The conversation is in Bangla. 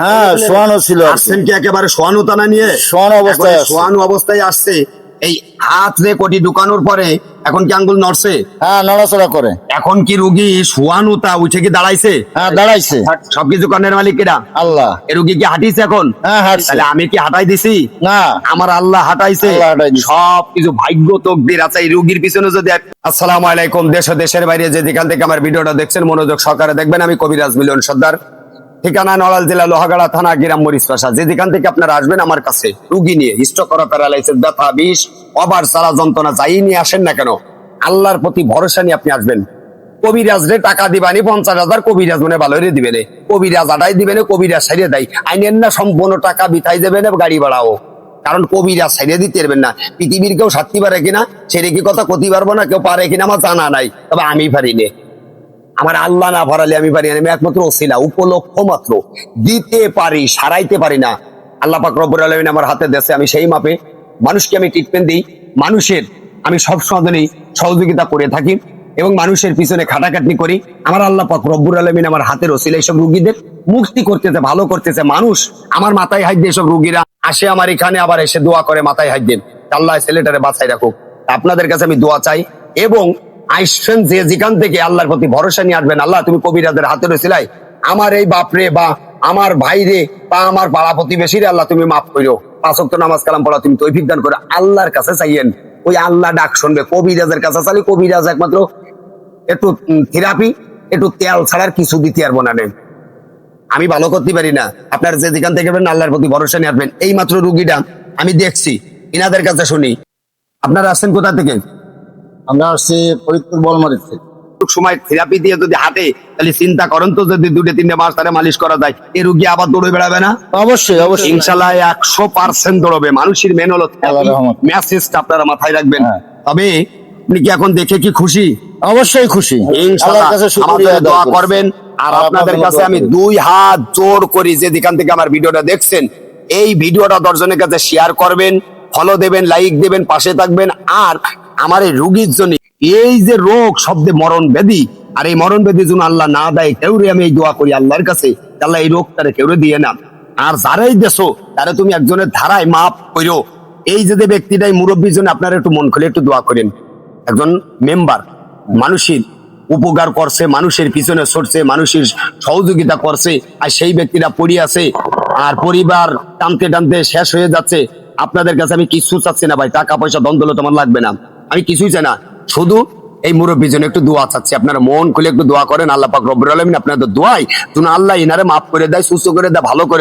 হ্যাঁ শোয়ানো ছিল আসছেন কি একেবারে শোয়ানো নিয়ে? শোয়ানো অবস্থায় শোয়ানো অবস্থায় আসছে। এই হাত রে কোটি ঢুকানোর পরে এখন কি আঙ্গুল নড়ছে? হ্যাঁ নড়াচড়া করে। এখন কি রুগী শোয়ানো তা উঠে কি দাঁড়াইছে? হ্যাঁ দাঁড়াইছে। সবকিছু কর্ণের মালিক কেডা আল্লাহ। এ রুগী কি হাঁটিছে এখন? হ্যাঁ হাঁটছে। তাহলে আমি কি হাঁটাই দিছি? না। আমার আল্লাহ হাঁটাইছে। সব কিছু ভাগ্য তকদির আছে এই রোগীর পিছনে যদি আসসালামু আলাইকুম দেশ দেশের বাইরে যে যেখান থেকে আমার ভিডিওটা দেখছেন মনোযোগ সহকারে দেখবেন। আমি কবিরাজ মিলন সর্দার। ঠিকানা নড়াল জেলা লোহাগাড়া থানা গিরাম মরিচ পাশা যেখান থেকে আপনারা আসবেন আমার কাছে, রুগী নিয়ে হিষ্ট করা প্যারালাইসিস, ব্যথা, বিষ, অবার, সারা যন্ত্রণা, যাই নিয়ে আসেন না কেন, আল্লাহর প্রতি ভরসা নিয়ে আপনি আসবেন। কবিরাজ রে, টাকা দিবানি, পঞ্চাশ হাজার, কবিরাজ মানে ভালো রে দিবে রে কবিরাজ আটাই দিবে না কবিরাজ সারিয়ে দেয়। আইনের না, সম্পূর্ণ টাকা বিতাই দেবে না গাড়ি ভাড়াও। কারণ কবিরাজ সাইরে দিতে পারবেন না। পৃথিবীর কেউ সারতে পারে কিনা সেটা কি কথা ক্ষতি পারব না, কেউ পারে কিনা, আমার জানা নাই। তবে আমি পারি নে। আমার আল্লাহ না ভরালে আমি পারি আমি একমাত্র ওসিলা, উপলক্ষ মাত্র। দিতে পারি, সারাইতে পারি না। আল্লাহ পাক রব্বুল আলামিন আমার হাতে দেশে আমি সেই মাপে মানুষকে আমি ট্রিটমেন্ট দিই। মানুষের আমি সব সমাধানেই সহযোগিতা করে থাকি এবং মানুষের পিছনে খাটাখাটনি করি। আমার আল্লাহ পাক রব্বুল আলমিন আমার হাতের ওসিলা এইসব রুগীদের মুক্তি করতেছে, ভালো করতেছে। মানুষ আমার মাথায় হাত দিয়ে সব রুগীরা আসে আমার এখানে, আবার এসে দোয়া করে মাথায় হাত দিন আল্লাহ ছেলেটারে বাঁচাই রাখুক। আপনাদের কাছে আমি দোয়া চাই এবং আইসেন যে যেখান থেকে আল্লাহর প্রতি ভরসা নিয়ে আসবেন, আল্লাহ তুমি কবিরাজের হাতে রয়েছিলাই। আমার এই বাপরে বা আমার ভাইরে বা আমার পাড়া প্রতিবেশীরে আল্লাহ তুমি মাফ করো পাঁচক্ত নামাজ কালাম পড়া তুমি তৈফিক দান করো। আল্লাহর কাছে চাইয়েন। ওই আল্লাহ ডাক শুনবে, কবিরাজের কাছে চাইলে কবিরাজ একমাত্র একটু থেরাপি, একটু তেল ছাড়ার কিছু দিতে পারব না নেন আমি ভালো করতে পারি না। আপনার যে যেখান থেকে আল্লাহর প্রতি ভরসা নিয়ে আসবেন। এই মাত্র রুগীটা আমি দেখছি, ইনাদের কাছে শুনি। আপনারা আসছেন কোথা থেকে? আমরা আসছি ফরিদপুর বলমারির থেকে। সময় থেরাপি দিয়ে যদি হাঁটে তাহলে চিন্তা করেন তো যদি দুটো তিনটে মাস তারা মালিশ করা যায়। এই রুগী আবার দৌড়ে বেড়াবে না? অবশ্যই অবশ্যই। ইনশাল্লাহ একশো পার্সেন্ট দৌড়বে। মানুষের মেন হলো মেসেজটা আপনারা মাথায় রাখবেন। হ্যাঁ। তবে আপনি কি এখন দেখে কি খুশি? অবশ্যই খুশি। আমাদের দোয়া করবেন। আর আপনাদের কাছে আমি দুই হাত জোর করি যে যেখান থেকে আমার ভিডিওটা দেখছেন এই ভিডিওটা দশজনের কাছে শেয়ার করবেন। ফলো দেবেন লাইক দেবেন, পাশে থাকবেন। আর আমার এই রুগীর জন্য এই যে রোগ শব্দে মরণ ব্যাধি, আর এই মরণ ব্যাধি যেন আল্লাহ না দেয়, কেউরে আমি এই দোয়া করি আল্লাহর কাছে আল্লাহ এই রোগ তারা কেউরে দিয়ে না। আর যারাই দেশো, তারা তুমি একজনের ধারায় মাপ করো এই যে ব্যক্তিটাই মুরব্বীর জন্য আপনারা একটু মন খুলে একটু দোয়া করেন। একজন মেম্বার, মানুষের উপকার করছে, মানুষের পিছনে ছড়ছে মানুষের সহযোগিতা করছে, আর সেই ব্যক্তিরা পড়ি আছে আর পরিবার টানতে টানতে শেষ হয়ে যাচ্ছে। আপনাদের কাছে আমি কিছু চাচ্ছি না ভাই, টাকা পয়সা দ্বন্দ্ব তোমার লাগবে না। আমি কিছুই চাই না। শুধু এই মুরব্বীর জন্য একটু দোয়া চাচ্ছি। আপনারা মন খুলে একটু দোয়া করেন, আল্লাহ পাক রব্বুল আলমিন আপনাদের দোয়াই তুমি আল্লাহ ইনারে মাফ করে দেয়, সুস্থ করে দেয়, ভালো করে